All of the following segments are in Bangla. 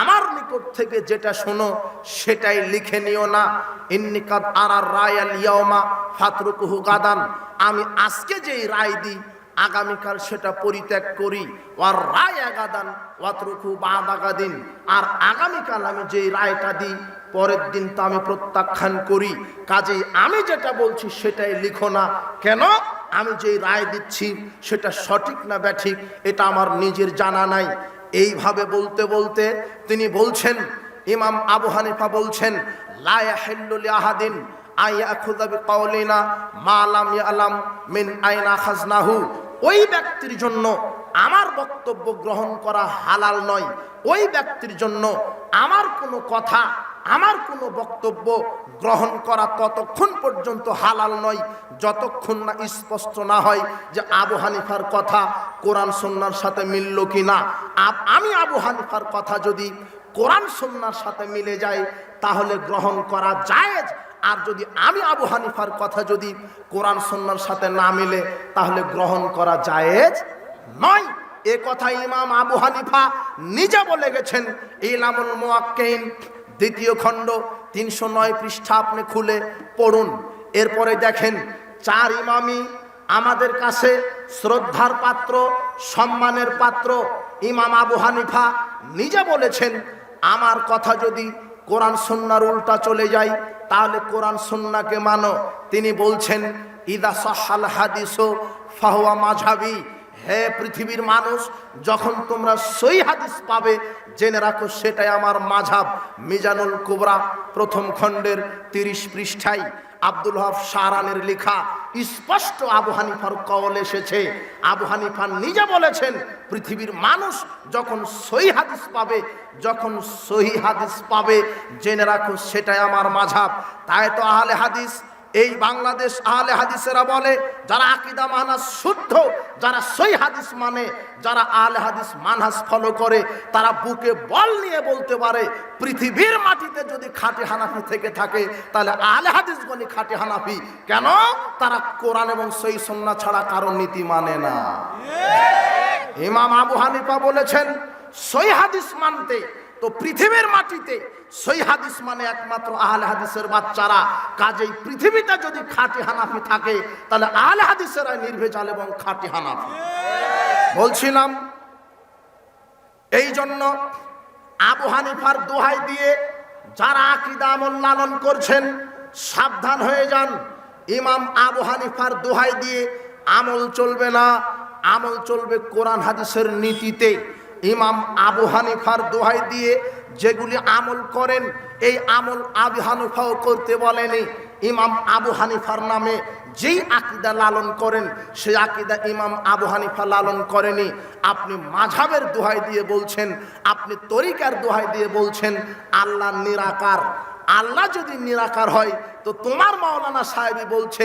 আমার নিকট থেকে যেটা শোনো, সেটাই লিখে নিও না। ইন্নিকাত আরার রায় আল ইয়মা ফাতরুকুহু গাদান। আমি আজকে যেই রায় দিই, আগামীকাল সেটা পরিত্যাগ করি। ওয়ার রায় আগাদান ওয়াতরুকু বাদ আগাদিন আর আগামীকাল আমি যেই রায়টা দিই, পরের দিন তো আমি প্রত্যাখ্যান করি। কাজেই আমি যেটা বলছি, সেটাই লিখো না। কেন? আমি যেই রায় দিচ্ছি, সেটা সঠিক না ব্যাঠিক, এটা আমার নিজের জানা নাই। এইভাবে বলতে বলতে তিনি বলছেন, ইমাম আবু হানিফা বলছেন লায়াহিল্লুল আহাদিন ওই ব্যক্তির জন্য আমার বক্তব্য গ্রহণ করা হালাল নয়। ওই ব্যক্তির জন্য আমার কোনো কথা আমার কোনো বক্তব্য গ্রহণ করা ততক্ষণ পর্যন্ত হালাল নয়, যতক্ষণ না স্পষ্ট না হয় যে আবু হানিফার কথা কোরআন সন্ন্যার সাথে মিলল কি না আমি আবু হানিফার কথা যদি কোরআন সন্ন্যার সাথে মিলে যায়, তাহলে গ্রহণ করা জায়েজ। আর যদি আমি আবু হানিফার কথা যদি কোরআন সন্ন্যার সাথে না মিলে, তাহলে গ্রহণ করা জায়েজ নয়। এ কথা ইমাম আবু হানিফা নিজে বলে গেছেন, ইলামুল মুয়াক্কিন দ্বিতীয় খণ্ড তিনশো নয় পৃষ্ঠা আপনি খুলে পড়ুন। এরপরে দেখেন, চার ইমামি আমাদের কাছে শ্রদ্ধার পাত্র, সম্মানের পাত্র। ইমাম আবু হানিফা নিজে বলেছেন, আমার কথা যদি কোরআন সন্ন্যার উল্টা চলে যায়, তাহলে কোরআন সন্নাকে মানো। তিনি বলছেন, ইদা সহাল হাদিসো, ফাহুয়া মাঝাবি হে পৃথিবীর মানুষ, যখন তোমরা সই হাদিস পাবে, জেনে রাখো সেটাই আমার মাঝাব। মিজানুল কুবরা প্রথম খণ্ডের তিরিশ পৃষ্ঠায় আব্দুল হক সারানের লেখা, স্পষ্ট আবু হানিফার কল এসেছে। আবু হানিফা নিজে বলেছেন, পৃথিবীর মানুষ যখন সহি হাদিস পাবে, যখন সহি হাদিস পাবে, জেনে রাখো সেটাই আমার মাঝাব। তাই তো আহলে হাদিস এই বাংলাদেশ আহলে হাদিসেরা বলে, যারা আকিদা মানাস শুদ্ধ, যারা সই হাদিস মানে যারা আহলে হাদিস মানহাস ফলো করে, তারা বুকে বল নিয়ে বলতে পারে, পৃথিবীর মাটিতে যদি খাঁটি হানাফি থেকে থাকে, তাহলে আহলে হাদিস গনি খাঁটি হানাফি। কেন? তারা কোরআন এবং সই সন্না ছাড়া কারণ নীতি মানে না। ইমাম আবু হানিফা বলেছেন সই হাদিস মানতে তো পৃথিবীর মাটিতে সই হাদিস মানে একমাত্র আহলে হাদিসের বাচ্চারা। কাজেই পৃথিবীতে যদি খাঁটি হানাফি থাকে, তাহলে আহলে হাদিসেরা নির্ভেজাল এবং খাঁটি হানাফি। বলছিলাম এই জন্য আবু হানিফার দোহাই দিয়ে যারা আকিদা আমল লালন করছেন, সাবধান হয়ে যান। ইমাম আবু হানিফার দোহাই দিয়ে আমল চলবে না। আমল চলবে কোরআন হাদিসের নীতিতে। ইমাম আবু হানিফার দোহাই দিয়ে যেগুলি আমল করেন, এই আমল আবু হানিফাও করতে বলেনি। ইমাম আবু হানিফার নামে যেই আকিদা লালন করেন, সেই আকিদা ইমাম আবু হানিফা লালন করেনি। আপনি মাঝাবের দোহাই দিয়ে বলছেন, আপনি তরিকার দোহাই দিয়ে বলছেন, আল্লাহ নিরাকার। আল্লাহ যদি নিরাকার হয়, তো তোমার মাওলানা সাহেবই বলছে,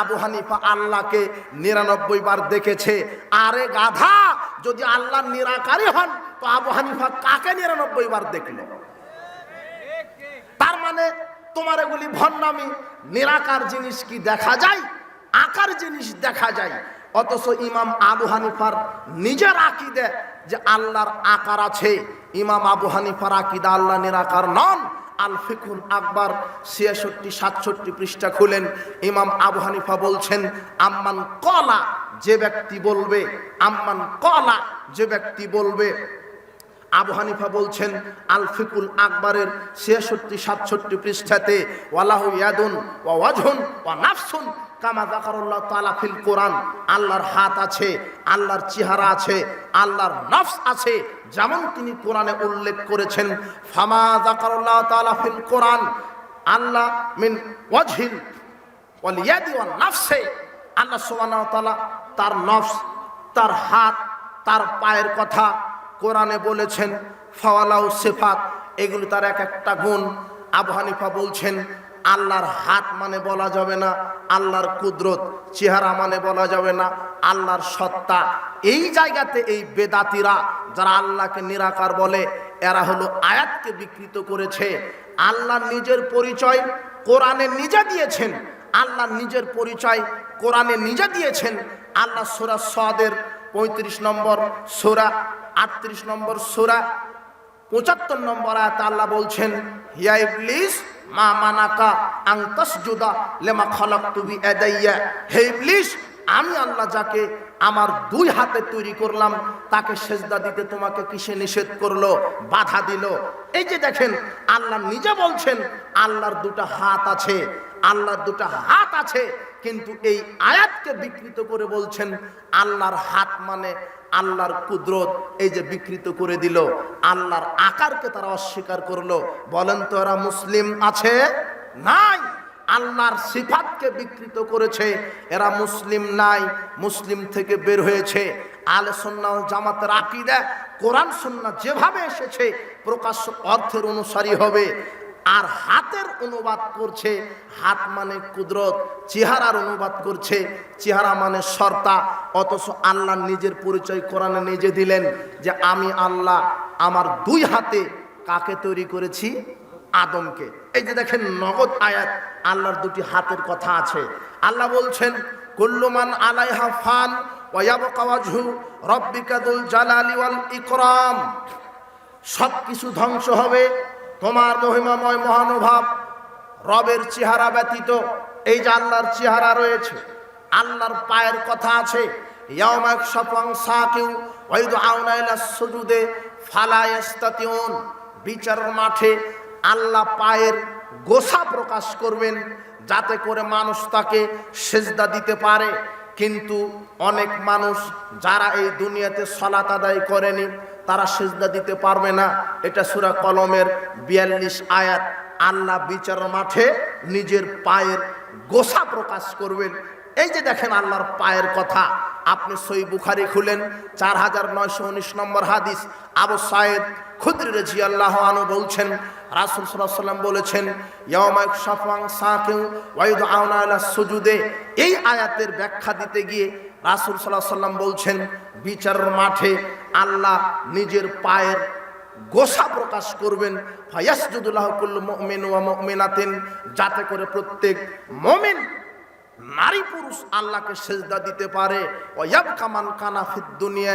আবু হানিফা আল্লাহকে নিরানব্বই বার দেখেছে। আরে গাধা! যদি আল্লাহ নিরাকারই হন, তো আবু হানিফা কাকে নিরানব্বই বার দেখল? তার মানে তোমার এগুলি ভণ্ডামি, নিরাকার জিনিস কি দেখা যায়? আকার জিনিস দেখা যায়। অথচ ইমাম আবু হানিফার নিজের আকিদে যে আল্লাহর আকার আছে, ইমাম আবু হানিফার আকিদা আল্লাহ নিরাকার নন। আল ফিকুল আকবর ছিয়াষট্টি, সাতষট্টি পৃষ্ঠা খুলেন। ইমাম আবু হানিফা বলছেন, আম্মান কলা যে ব্যক্তি বলবে, আম্মান কলা যে ব্যক্তি বলবে। আবু হানিফা বলছেন আল ফিকুল আকবরের ছিয়াষট্টি, সাতষট্টি পৃষ্ঠাতে ওয়ালাহু ইয়াদুন ওয়াজুন ওয়া নাফসুন কামা যাকারুল্লাহ তাআলা ফিল কোরআন, আল্লাহর হাত আছে, আল্লাহর চেহারা আছে, আল্লাহর নফস আছে, যেমন তিনি কোরআনে উল্লেখ করেছেন, ফামা যাকারুল্লাহ তাআলা ফিল কোরআন, আল্লাহ মিন ওয়াজহিন ওয়াল ইয়াদি ওয়ান নাফসে, আল্লাহ সুবহানাহু তাআলা তার নফস, তার হাত, তার পায়ের কথা কোরআনে বলেছেন ফাওয়ালাউ সিফাত, এগুলি তার এক একটা গুণ। আবু হানিফা বলছেন আল্লাহর হাত মানে বলা যাবে না, আল্লাহর কুদরত, চেহারা মানে বলা যাবে না, আল্লাহর সত্তা। এই জায়গাতে এই বেদাতিরা যারা আল্লাহকে নিরাকার বলে, এরা হলো আয়াতকে বিকৃত করেছে। আল্লাহ নিজের পরিচয় কোরআনে নিজে দিয়েছেন। আল্লাহ নিজের পরিচয় কোরআনে নিজে দিয়েছেন। আল্লাহ সুরা সাদের পঁয়ত্রিশ নম্বর সোরা, আটত্রিশ নম্বর সোরা, পঁচাত্তর নম্বর আয়াত আল্লাহ বলছেন, হিয়া ইবলিস মা মানাকা আং তাসজুদা লেমা খালাকতু বিয়াদাইয়া হে ইবলিস, আমি আল্লাহ যাকে আমার দুই হাতে তৈরি করলাম, তাকে সেজদা দিতে তোমাকে কিসে নিষেধ করল? বাধা দিল। এই যে দেখেন, আল্লাহ নিজে বলছেন, আল্লাহর দুটো হাত আছে, আল্লাহর দুটো হাত আছে, কিন্তু এই আয়াতকে বিকৃত করে বলছেন, আল্লাহর হাত মানে আল্লাহর কুদরত এই যে বিকৃত করে দিল, আল্লাহর আকারকে তারা অস্বীকার করল। বলেন তো এরা মুসলিম আছে? নাই। আল্লাহর সিফাতকে বিকৃত করেছে। এরা মুসলিম নাই, মুসলিম থেকে বের হয়েছে। আলে সন্না জামাতের আকিদা কোরআন সন্না যেভাবে এসেছে, প্রকাশ্য অর্থের অনুসারী হবে। আর হাতের অনুবাদ করছে, হাত মানে কুদরত, চেহারার অনুবাদ করছে, চেহারা মানে সর্তা, অথচ আল্লাহ নিজের পরিচয় কোরআনে নিজে দিলেন যে আমি আল্লাহ, আমার দুই হাতে কাকে তৈরি করেছি? আদমকে। এই যে দেখেন নগদ আয়াত, আল্লাহর দুটি হাতের কথা আছে। আল্লাহ বলছেন কুল্লুমান আলাইহা ফান ওয়াবকা ওয়াজহু রব্বিকাদুল জালালি ওয়াল ইকরাম। সব কিছু ধ্বংস হবে তোমার মহিমাময় মহানুভাব, রবের চেহারা ব্যতীত এই যে আল্লাহর চেহারা রয়েছে, আল্লাহর পায়ের কথা আছে ইয়াউমাক সফং সাকিউ ওয়াইদু আউনা ইলা সুজুদে, ফালা বিচারের মাঠে আল্লাহ পায়ের গোসা প্রকাশ করবেন, যাতে করে মানুষ তাকে সেজদা দিতে পারে। কিন্তু অনেক মানুষ যারা এই দুনিয়াতে সলাত আদায় করেনি তারা সেজদা দিতে পারবে না। এটা সুরা কলমের বিয়াল্লিশ আয়াত। আল্লাহ বিচার মাঠে নিজের পায়ের গোসা প্রকাশ করবেন। এই যে দেখেন আল্লাহর পায়ের কথা, আপনি সই বুখারি খুলেন, চার হাজার নয়শো উনিশ নম্বর হাদিস। আবু সায়েদ খুদ্রি রেজি আল্লাহ আনু বলছেন, রাসুল সাল্লাম বলেছেন সাফাং সুজুদে। এই আয়াতের ব্যাখ্যা দিতে গিয়ে রাসুল সাল্লাহ সাল্লাম বলছেন, বিচারের মাঠে আল্লাহ নিজের পায়ের গোসা প্রকাশ করবেন। মুমিনাতিন, যাতে করে প্রত্যেক মুমিন নারী পুরুষ আল্লাহকে সেজদা দিতে পারে। ওয়াব কামান কানা দুনিয়া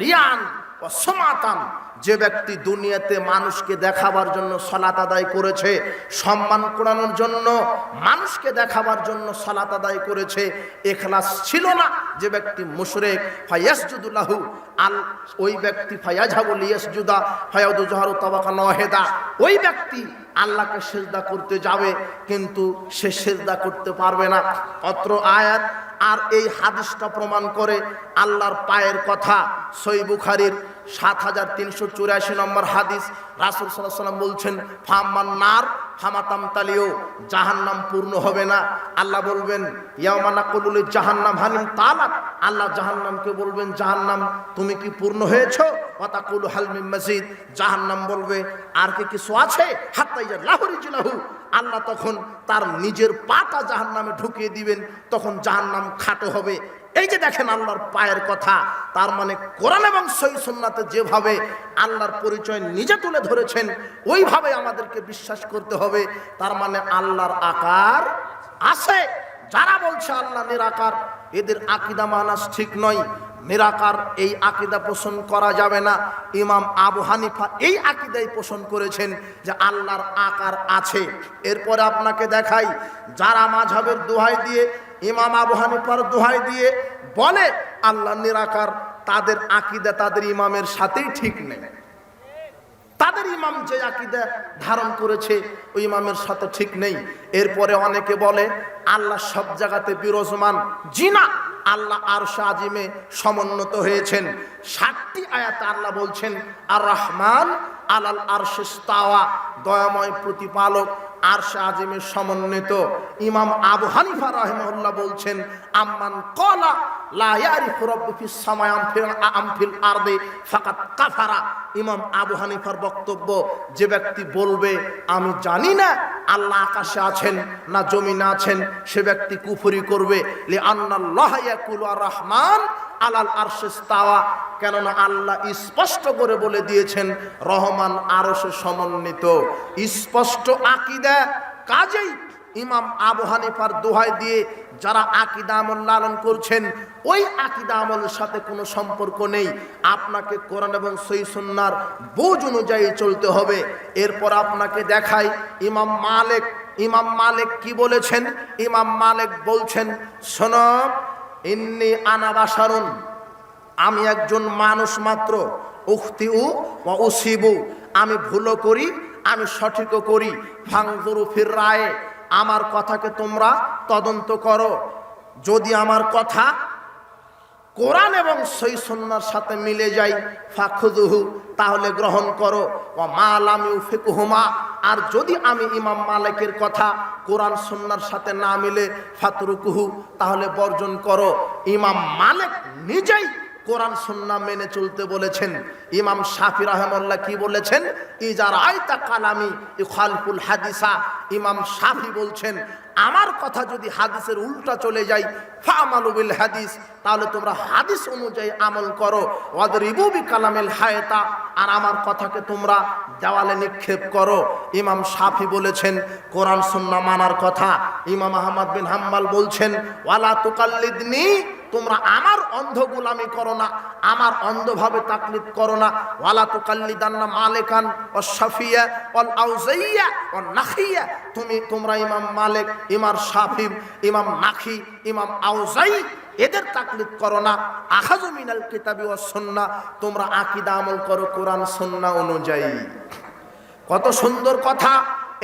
রিয়ান ও সমাতান, যে ব্যক্তি দুনিয়াতে মানুষকে দেখাবার জন্য সলাত আদায় করেছে, সম্মান করানোর জন্য মানুষকে দেখাবার জন্য সলাত আদায় করেছে, এখলাস ছিল না। যে ব্যক্তি মুশরেক ফায়াসজুদুল্লাহু আল, ওই ব্যক্তি ফায়াজহাবুল ইয়াসজুদা ফায়াউদু জাহারু তাবাকা নহেদা ওই ব্যক্তি আল্লাহকে সেজদা করতে যাবে, কিন্তু সে সেজদা করতে পারবে না। অত্র আয়াত, আর এই হাদিসটা প্রমাণ করে আল্লাহর পায়ের কথা, সই বুখারির সাত হাজার তিনশো চুরাশি নম্বর হাদিস, রাসুল সাল্লাহ সাল্লাম বলছেন, ফাম্মান নার ফামাতাম তালিও জাহান্নাম পূর্ণ হবে না। আল্লাহ বলবেন ইয়ামানা কলুলি জাহান্নাম হানিম তালাক। আল্লাহ জাহান্নামকে বলবেন, জাহান্নাম, তুমি কি পূর্ণ হয়েছো? ওয়াতাকুলু হালমিম মসজিদ জাহান্নাম বলবে, আর কি কিছু আছে? হাত্তাইয়া লাহুরি জিলাহু আল্লাহ তখন তার নিজের পাটা জাহান নামে ঢুকিয়ে দিবেন, তখন জাহান নাম খাটো হবে। এই যে দেখেন আল্লাহর পায়ের কথা, তার মানে কোরআন এবং সই সুন্নাতে যেভাবে আল্লাহর পরিচয় নিজে তুলে ধরেছেন, ওইভাবে আমাদেরকে বিশ্বাস করতে হবে। তার মানে আল্লাহর আকার আছে। যারা বলছে আল্লাহ নিরাকার, এদের আকিদা মানাস ঠিক নয়। নিরাকার এই আকিদা পোষণ করা যাবে না। ইমাম আবু হানিফা এই আকিদাই পোষণ করেছেন যে আল্লাহর আকার আছে। এরপরে আপনাকে দেখাই, যারা মাঝহের দোহাই দিয়ে ইমাম আবু হানিফার দোহাই দিয়ে বলে, আল্লাহ নিরাকার, তাদের আকিদা তাদের ইমামের সাথেই ঠিক নেই। তাদের ইমাম যে আকিদা ধারণ করেছে, ওই ইমামের সাথে ঠিক নেই। এরপরে অনেকে বলে, আল্লাহ সব জায়গাতে বিরাজমান। জিনা আল্লাহ আর আজিমে সমুন্নত হয়েছেন। সাতটি আয়াতে আল্লাহ বলছেন আর রহমান আলাল আর দয়াময় প্রতিপালক আর আজিমের সমন্বিত ইমাম আবু হানিফা রহমউল্লাহ বলছেন, আম্মান কলা ইমাম আবু হানিফার বক্তব্য, যে ব্যক্তি বলবে, আমি জানি না আল্লাহ আকাশে আছেন না জমিনে আছেন, সে ব্যক্তি কুফরি করবে। রহমান আলাল আরশে তাওয়া কেননা আল্লাহ স্পষ্ট করে বলে দিয়েছেন, রহমান আরশে সমন্বিত। স্পষ্ট আকিদা কাজেই ইমাম আবু হানিফার দোহাই দিয়ে যারা আকিদা আমল লালন করছেন, ওই আকিদা আমলের সাথে কোনো সম্পর্ক নেই। আপনাকে কোরআন এবং সই সুন্নার বোঝ অনুযায়ী চলতে হবে। এরপর আপনাকে দেখাই, ইমাম মালিক ইমাম মালিক কি বলেছেন? ইমাম মালিক বলছেন, শোনো, ইন্নি আনাবাসারুন আমি একজন মানুষ মাত্র, উখতিউ ও উসিবু, আমি ভুলও করি, আমি সঠিকও করি ফাংজুরু ফির রায়ে আমার কথাকে তোমরা তদন্ত করো। যদি আমার কথা কোরআন এবং সই সন্ন্যার সাথে মিলে যায় ফাখুদুহু তাহলে গ্রহণ করো। ও মালামি ফিকুহুমা আর যদি আমি ইমাম মালিকের কথা কোরআন সন্ন্যার সাথে না মিলে, ফাতরুকুহু, তাহলে বর্জন করো। ইমাম মালিক নিজেই কোরআন সুন্না মেনে চলতে বলেছেন। ইমাম শাফি রহমল্লাহ কি বলেছেন? ইজার আয়তা কালামি ইখালফুল হাদিসা। ইমাম শাফি বলছেন, আমার কথা যদি হাদিসের উল্টা চলে যায় ফামালুবিল হাদিস, তাহলে তোমরা হাদিস অনুযায়ী আমল করো। ওয়াদরিবুবি কালামিল হায়তা, আর আমার কথাকে তোমরা দেওয়ালে নিক্ষেপ করো। ইমাম শাফি বলেছেন, কোরআন সুন্না মানার কথা। ইমাম আহমদ বিন হাম্মাল বলছেন, ওয়ালা তুকাল্লিদনি তোমরা আমার অন্ধ গোলামি করো না, আমার অন্ধভাবে তাকলিদ করো না। ওয়ালা তুকাল্লিদান্না মালেকান ও শাফিয়া অল আউজাইয়া ও নাখিয়া। তুমি, তোমরা ইমাম মালেক, ইমাম শাফিব ইমাম নাখি, ইমাম আউজাই, এদের তাকলিদ করো না। আখাজু মিনাল কিতাবি ও সন্না, তোমরা আকিদা আমল করো কোরআন সন্না অনুযায়ী। কত সুন্দর কথা।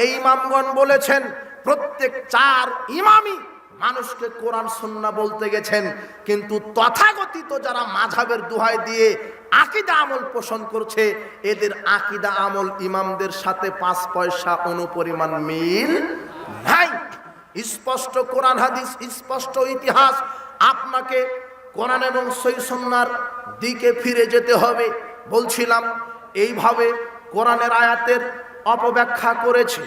এই ইমামগণ বলেছেন, প্রত্যেক চার ইমামই মানুষকে কোরআন সন্না বলতে গেছেন, কিন্তু তথাগতিত যারা মাঝাবের দুহাই দিয়ে আকিদা আমল পোষণ করছে, এদের আকিদা আমল ইমামদের সাথে পাঁচ পয়সা অনুপরিমাণ মিল নাই। স্পষ্ট কোরআন, হাদিস, স্পষ্ট ইতিহাস, আপনাকে কোরআন এবং সই সন্ন্যার দিকে ফিরে যেতে হবে। বলছিলাম, এইভাবে কোরআনের আয়াতের অপব্যাখ্যা করেছে।